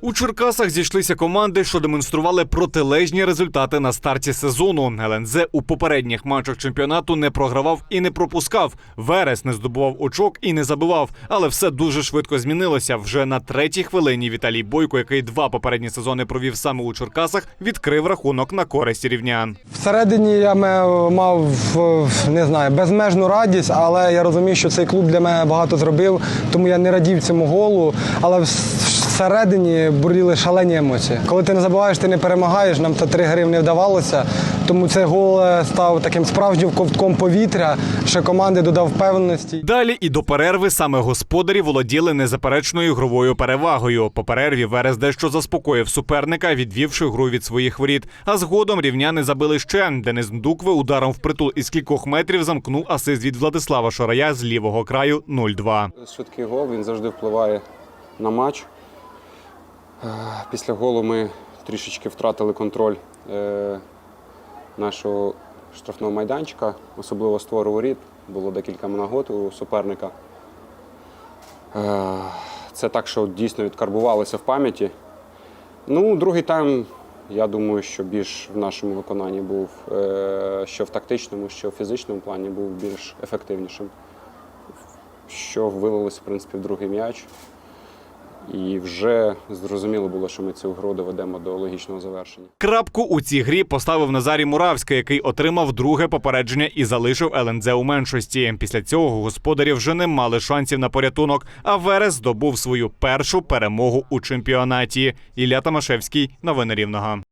У Черкасах зійшлися команди, що демонстрували протилежні результати на старті сезону. ЛНЗ у попередніх матчах чемпіонату не програвав і не пропускав. Верес не здобував очок і не забивав. Але все дуже швидко змінилося. Вже на третій хвилині Віталій Бойко, який два попередні сезони провів саме у Черкасах, відкрив рахунок на користь рівнян. Всередині я мав е, не знаю безмежну радість, але я розумів, що цей клуб для мене багато зробив, тому я не радів цьому голу. Але всередині бурліли шалені емоції. Коли ти не забуваєш, ти не перемагаєш. Нам та три гри не вдавалося. Тому цей гол е, став таким справжнім ковтком повітря, що команди додав впевненості. Далі і до перерви саме господарі володіли незаперечною ігровою перевагою. По перерві Верес дещо заспокоїв суперника, відвівши гру від своїх воріт. А згодом рівняни забили ще. Денис Мдукве ударом впритул із кількох метрів замкнув асист від Владислава Шарая з лівого краю 0-2. Швидкий гол, він завжди впливає на матч. Е, Після голу ми трішечки втратили контроль е, нашого штрафного майданчика, особливо створу воріт. Було декілька нагод у суперника. Е, Це так, що дійсно відкарбувалося в пам'яті. Ну, другий тайм, я думаю, що більш в нашому виконанні був, що в тактичному, що в фізичному плані був більш ефективнішим що вилилось в принципі в другий м'яч. І вже зрозуміло було, що ми цю гру доведемо до логічного завершення. Крапку у цій грі поставив Назарій Муравський, який отримав друге попередження і залишив ЛНЗ у меншості. Після цього господарі вже не мали шансів на порятунок. А Верес здобув свою першу перемогу у чемпіонаті. Ілля Тамашевський, новини Рівного.